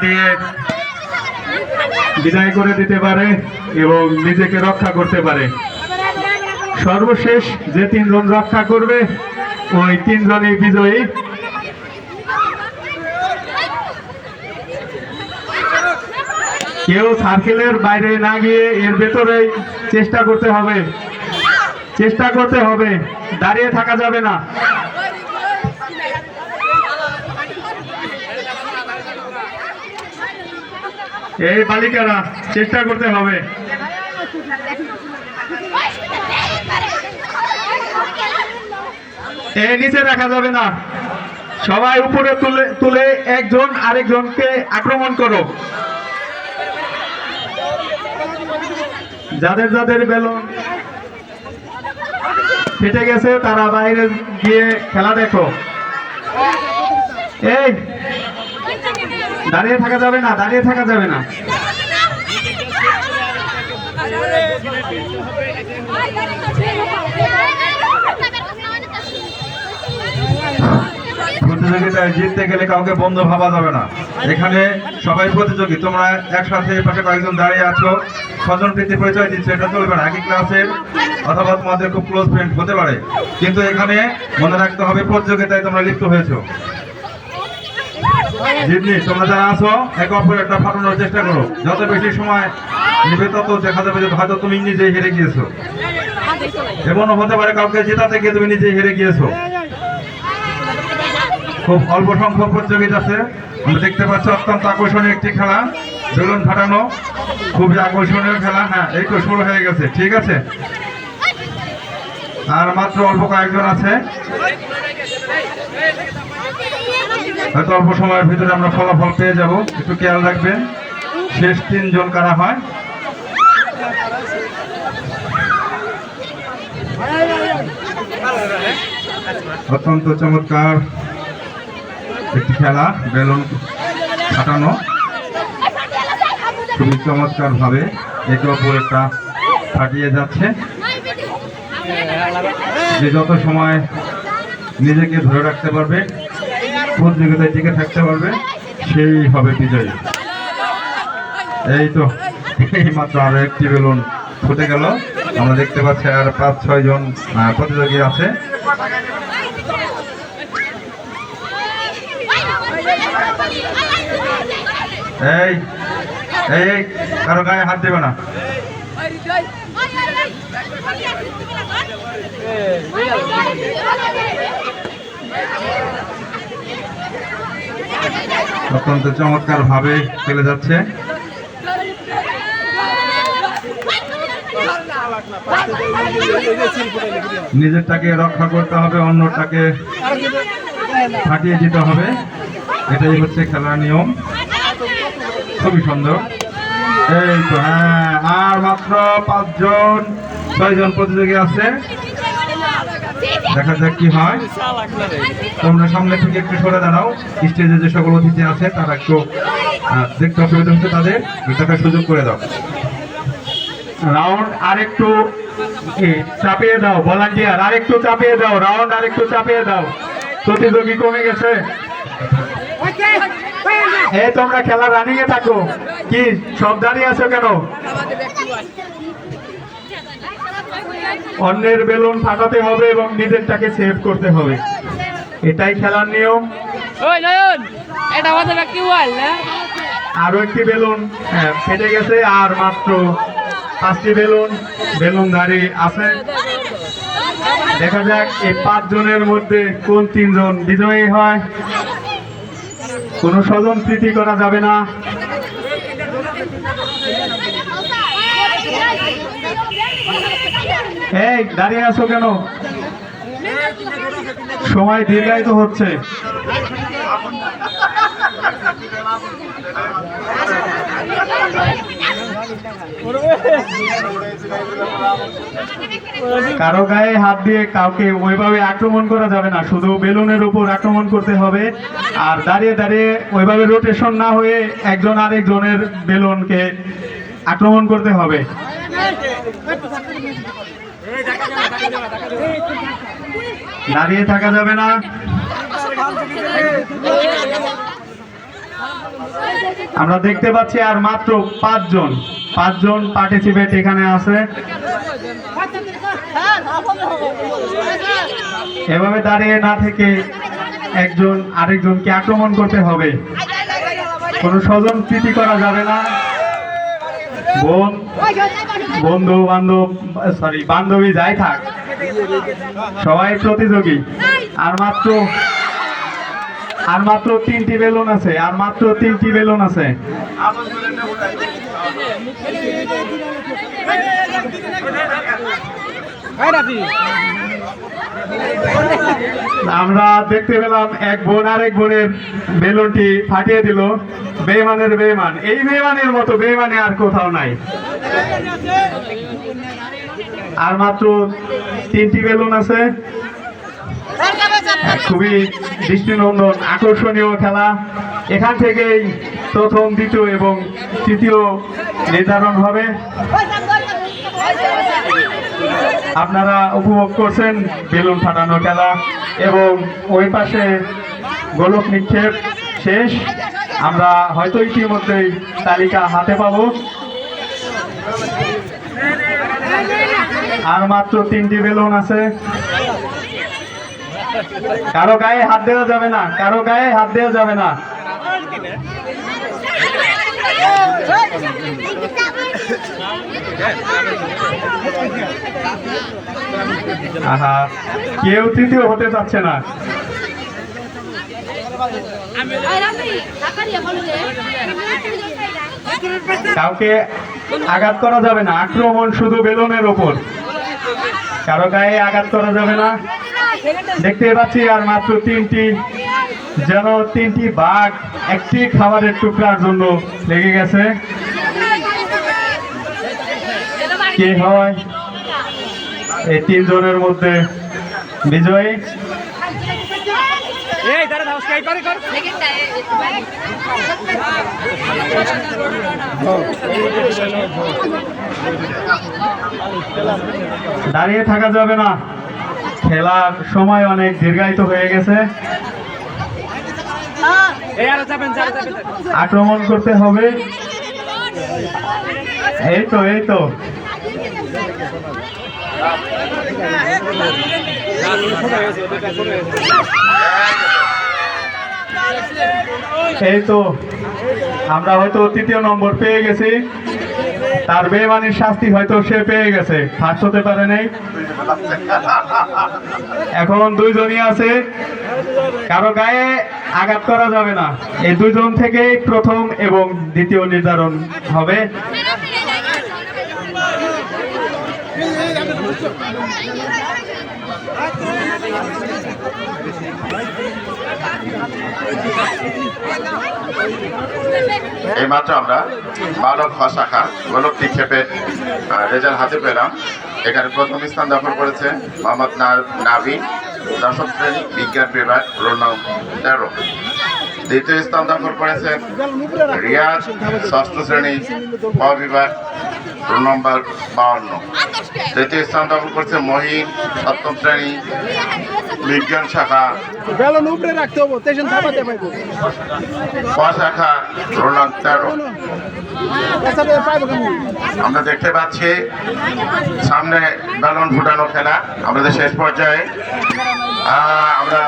দিয়ে বিদায় করে দিতে পারে এবং নিজেকে রক্ষা করতে পারে। সর্বশেষ যে তিনজন রক্ষা করবে, ওই তিনজনই বিজয়ী। কেউ সার্কেলের বাইরে না গিয়ে এর ভেতরে চেষ্টা করতে হবে। চেষ্টা করতে হবে। দাঁড়িয়ে থাকা যাবে না। এই বালিকারা, চেষ্টা করতে হবে। এই নিচে রাখা যাবে না। সবাই উপরে তুলে তুলে একজন আরেকজনকে আক্রমণ করো। যাদের যাদের বেলুন ফেটে গেছে, তারা বাইরে গিয়ে খেলা দেখো। এই দাঁড়িয়ে থাকা যাবে না, দাঁড়িয়ে থাকা যাবে না। প্রতিযোগিতায় জিততে গেলে কাউকে বন্ধু ভাবা যাবে না। এখানে সবাই প্রতিযোগী, তোমরা একসাথে পাশে কয়েকজন দাঁড়িয়ে আছো। স্বজন প্রীতি পরিচয় দিচ্ছে, এটা চলবে না। একই ক্লাসের অথবা তোমাদের খুব ক্লোজ ফ্রেন্ড হতে পারে। কিন্তু এখানে মনে রাখতে হবে, প্রতিযোগিতায় তোমরা লিপ্ত হয়েছো। জিতনি তোমরা যারা আছো, একে একটা ফাটানোর চেষ্টা করো। যত বেশি সময় নিবে, তত দেখা যাবে যে হয়তো তুমি নিজেই হেরে গিয়েছো। এমনও হতে পারে কাউকে জেতাতে গিয়ে তুমি নিজেই হেরে গিয়েছো। খুব অল্প সংখ্যক প্রতিযোগিতা আছে। আমরা দেখতে পাচ্ছি অত্যন্ত আকর্ষণীয় একটি খেলা, বেলুন ফাটানো। খুবই আকর্ষণীয় খেলা হ্যাঁ এই তো শুরু হয়ে গেছে, ঠিক আছে? আর মাত্র অল্প কয়েকজন আছে। হয়তো অল্প সময়ের ভিতরে আমরা ফলাফল পেয়ে যাব। একটু খেয়াল রাখবেন, শেষ তিনজন কারা হয়? অত্যন্ত চমৎকার একটি খেলা, বেলুন ফাটানো। খুবই চমৎকার ভাবে একে অপর একটা ফাটিয়ে যাচ্ছে। যে যত সময় নিজেকে ধরে রাখতে পারবে প্রতিযোগিতায় টিকে থাকতে পারবে, সেই হবে বিজয়ী। এই তো, এই মাত্র আরও একটি বেলুন ফুটে গেল। আমরা দেখতে পাচ্ছি আর পাঁচ, ছয় জন প্রতিযোগী আছে। এই এই, কারও গায়ে হাত দেবে না। অত্যন্ত চমৎকার ভাবে খেলে যাচ্ছে। নিজেরটাকে রক্ষা করতে হবে, অন্যটাকে ফাটিয়ে দিতে হবে। এটাই হচ্ছে খেলার নিয়ম। খুবই সুন্দর। এই তো হ্যাঁ আর মাত্র পাঁচজন, ছয়জন প্রতিযোগী আছে। দেখা যাক কি হয়। তোমরা সামনে থেকে একটু সরে দাঁড়াও। স্টেজে যে সকল অতিথি আছে, তারা একটু দেখতে অসুবিধা হচ্ছে তাদের, দেখার সুযোগ করে দাও। রাউন্ড আরেকটু চাপিয়ে দাও ভলান্টিয়ার আরেকটু চাপিয়ে দাও রাউন্ড আরেকটু চাপিয়ে দাও। প্রতিযোগী কমে গেছে। এই তোমরা খেলা রানিং এ থাকো। কি, সব দাঁড়িয়ে আছো কেন? অন্যের বেলুন ফাটাতে হবে এবং নিজেরটাকে সেভ করতে হবে এটাই খেলার নিয়ম ওই নয়ন এটা আমাদের কি ওয়াল না আরও একটি বেলুন হ্যাঁ, ফেটে গেছে আর মাত্র পাঁচটি বেলুন বেলুন দাঁড়িয়ে আছে দেখা যাক এই পাঁচ জনের মধ্যে কোন তিনজন বিজয়ী হয় কোনো স্বজন প্রীতি করা যাবে না এই, দাঁড়িয়ে আছো কেন? সময় দীর্ঘায়িত হচ্ছে। কারও গায়ে হাত দিয়ে কাউকে ওইভাবে আক্রমণ করা যাবে না। শুধু বেলুনের উপর আক্রমণ করতে হবে। আর দাঁড়িয়ে দাঁড়িয়ে ওইভাবে রোটেশন না হয়ে একজন আরেকজনের বেলুনকে আক্রমণ করতে হবে। দাঁড়িয়ে থাকা যাবে না। আমরা দেখতে পাচ্ছি আর মাত্র পাঁচজন। পাঁচজন পার্টিসিপেট এখানে আছে। এভাবে দাঁড়িয়ে না থেকে একজন আরেকজনকে আক্রমণ করতে হবে। কোনো স্বজন প্রীতি করা যাবে না। বোন বন্ধু বান্ধব সরি বান্ধবী যাই থাক, সবাই প্রতিযোগী। আর মাত্র আর মাত্র তিনটি বেলুন আছে, আর মাত্র তিনটি বেলুন আছে। আমরা দেখতে পেলাম এক বোন আর এক বোনের বেলুনটি ফাটিয়ে দিল। বেমানের বেমান এই বেমানের মতো বেমানে আর কোথাও নাই। আর মাত্র তিনটি বেলুন আছে। খুবই দৃষ্টিনন্দন, আকর্ষণীয় খেলা। এখান থেকেই প্রথম, দ্বিতীয় এবং তৃতীয় নির্ধারণ হবে। আপনারা উপভোগ করছেন বেলুন ফাটানো খেলা এবং ওই পাশে গোলক নিক্ষেপ শেষ। আমরা হয়তো ইতিমধ্যেই তালিকা হাতে পাবো। আর মাত্র তিনটি বেলুন আছে। কারও গায়ে হাত দেওয়া যাবে না, কারও গায়ে হাত দেওয়া যাবে না। আহা, কেউ তৃতীয় হতে চাচ্ছে না। কাউকে আঘাত করা যাবে না, আক্রমণ শুধু বেলুনের ওপর। কারও গায়ে আঘাত করা যাবে না। দেখতে পাচ্ছি আর মাত্র তিনটি, যেন তিনটি বাঘ একটি খাবারের টুকরার জন্য লেগে গেছে। কে হয়? এই তিনজনের মধ্যে বিজয়ী। দাঁড়িয়ে থাকা যাবে না। খেলার সময় অনেক দীর্ঘায়িত হয়ে গেছে। আক্রমণ করতে হবে। এই তো এই তো। এই তো আমরা হয়তো তৃতীয় নম্বর পেয়ে গেছি। তার বেমানির শাস্তি হয়তো সে পেয়ে গেছে ফার্স্ট হতে পারে নাই। এখন দুইজনই আছে, কারও গায়ে আঘাত করা যাবে না। এই দুইজন থেকেই প্রথম এবং দ্বিতীয় নির্ধারণ হবে। এইমাত্র আমরা বালক খ শাখা গোলক নিক্ষেপে রেজাল্ট হাতে পেলাম। এখানে প্রথম স্থান দখল করেছে মোহাম্মদ নাবি দশম শ্রেণি বিজ্ঞান বিভাগ রোল নং তেরো দ্বিতীয় স্থান দখল করেছেন রিয়াজ ষষ্ঠ শ্রেণি ক বিভাগ রোল নম্বর বাউন্ন তৃতীয় স্থান দখল করছে মহিন সপ্তম শ্রেণি বিজ্ঞান শাখা। বেলুন উপরে রাখতে হব স্টেশন থামাতে পারব। শাখা রোল তেরো। আমরা দেখতে পাচ্ছি সামনে বেলুন ফুটানো খেলা আমাদের শেষ পর্যায়ে। আমরা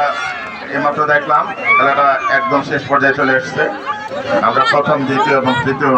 এইমাত্র দেখলাম খেলাটা একদম শেষ পর্যায়ে চলে এসেছে। আমরা প্রথম দ্বিতীয় এবং তৃতীয়